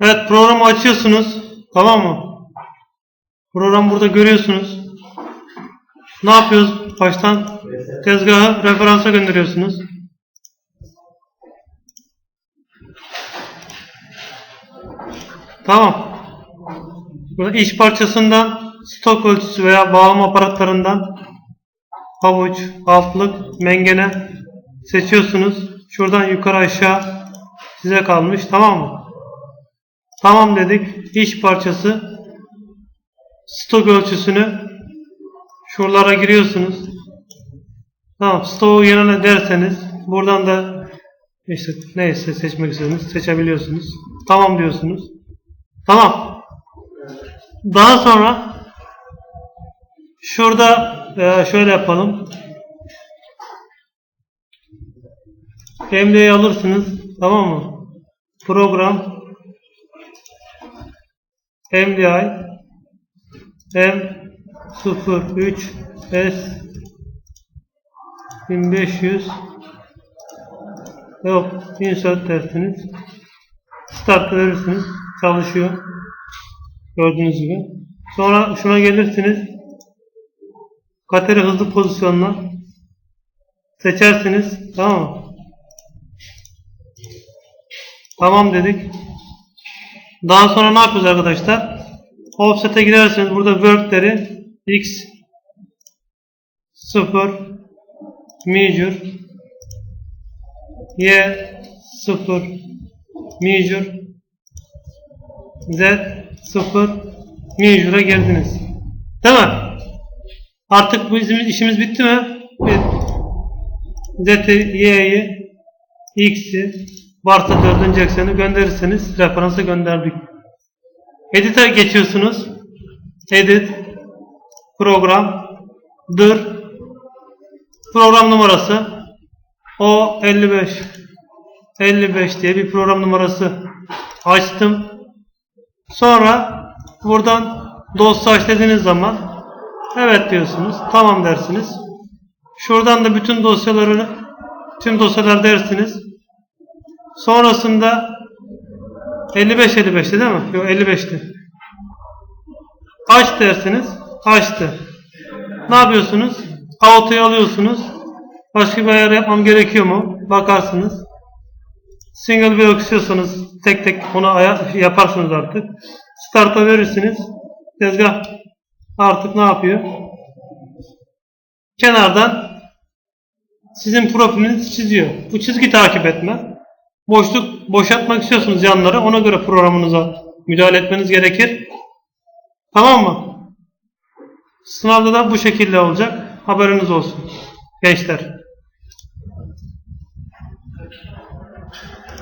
Evet programı açıyorsunuz. Tamam mı? Program burada görüyorsunuz. Ne yapıyoruz? Baştan tezgahı referansa gönderiyorsunuz. Tamam. Burada iş parçasından stok ölçüsü veya bağlama aparatlarından havuç, altlık, mengene seçiyorsunuz. Şuradan yukarı aşağı size kalmış. Tamam mı? Tamam dedik. İş parçası stok ölçüsünü şuralara giriyorsunuz. Tamam. Stoğu yanına derseniz buradan da işte neyse seçmek istediğiniz seçebiliyorsunuz. Tamam diyorsunuz. Tamam. Daha sonra şurada e, şöyle yapalım. MD'yi alırsınız. Tamam mı? Program MDI M03 S 1500 yok insert dersiniz. Start verirsiniz. Çalışıyor. Gördüğünüz gibi. Sonra şuna gelirsiniz. Kateri hızlı pozisyonuna seçersiniz. Tamam mı? Tamam dedik. Daha sonra ne yapıyoruz arkadaşlar? Offset'e giderseniz burada work'leri x 0 major y 0 major z 0 major'a girdiniz. Değil mi? Artık bu bizim işimiz bitti mi? Bitti. Z'i, Y'yi, X'i varsa dördüncü ekseni gönderirseniz referansa gönderdik. Edit'e geçiyorsunuz. Edit, program, dır, program numarası o 55 55 diye bir program numarası açtım. Sonra buradan dosya aç zaman evet diyorsunuz. Tamam dersiniz. Şuradan da bütün dosyaları tüm dosyalar dersiniz. Sonrasında 55 55'ti değil mi? Yok 55'ti. Aç dersiniz. Açtı. Ne yapıyorsunuz? Auto'yu alıyorsunuz. Başka bir ayar yapmam gerekiyor mu? Bakarsınız. Single block istiyorsanız tek tek onu yaparsınız artık. Start'a verirsiniz. Tezgah artık ne yapıyor? Kenardan sizin profilinizi çiziyor. Bu çizgi takip etme. Boşluk boşaltmak istiyorsunuz yanları. Ona göre programınıza müdahale etmeniz gerekir. Tamam mı? Sınavda da bu şekilde olacak. Haberiniz olsun. Gençler.